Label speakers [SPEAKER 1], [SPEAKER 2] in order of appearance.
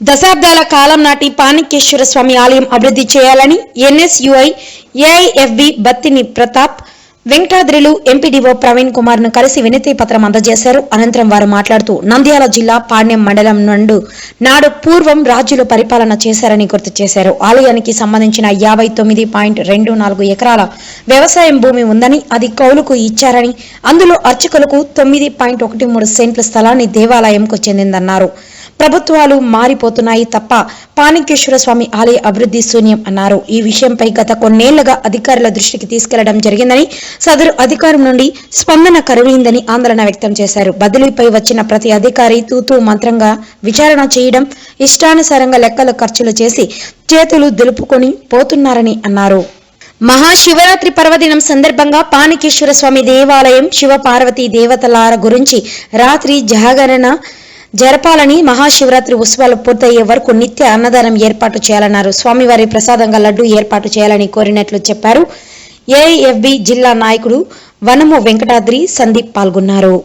[SPEAKER 1] దశాబ్దాల కాలం నాటి పానికేశ్వర స్వామి ఆలయం అభివృద్ధి చేయాలని ఎన్ఎస్యుఐ ఏఐఎఫ్బి బత్తిని ప్రతాప్ వెంకటాద్రిలు ఎంపీడీఓ ప్రవీణ్ కుమార్ను కలిసి వినతి పత్రం అందజేశారు. అనంతరం వారు మాట్లాడుతూ నంద్యాల జిల్లా పాణ్యం మండలం నుండి నాడు పూర్వం రాజులు పరిపాలన చేశారని గుర్తు చేశారు. ఆలయానికి సంబంధించిన యాభై తొమ్మిది పాయింట్ రెండు నాలుగు ఎకరాల వ్యవసాయం భూమి ఉందని అది కౌలుకు ఇచ్చారని అందులో అర్చకులకు తొమ్మిది పాయింట్ ఒకటి మూడు సెంట్ల స్థలాన్ని దేవాలయంకు చెందిందన్నారు. ప్రభుత్వాలు మారిపోతున్నాయి తప్ప పానికేశ్వర స్వామి ఆలయ అభివృద్ధి శూన్యం అన్నారు. ఈ విషయంపై గత కొన్నేళ్ళుగా అధికారుల దృష్టికి తీసుకెళ్ళడం జరిగిందని సదరు అధికారం నుండి స్పందన కరువైందని ఆందోళన వ్యక్తం చేశారు. బదిలీపై వచ్చిన ప్రతి అధికారి తూతూ మంత్రంగా విచారణ చేయడం ఇష్టానుసారంగా లెక్కలు ఖర్చులు చేసి చేతులు దులుపుకొని పోతున్నారని అన్నారు. మహాశివరాత్రి పర్వదినం సందర్భంగా పానికేశ్వర స్వామి దేవాలయం శివ పార్వతీ దేవతలార గురించి రాత్రి జాగరణ జరపాలని మహాశివరాత్రి ఉత్సవాలు పూర్తయ్యే వరకు నిత్య అన్నదానం ఏర్పాటు చేయాలన్నారు. స్వామివారి ప్రసాదంగా లడ్డు ఏర్పాటు చేయాలని కోరినట్లు చెప్పారు. ఏఐఎఫ్బి జిల్లా నాయకుడు వనము వెంకటాద్రి సందీప్ పాల్గొన్నారు.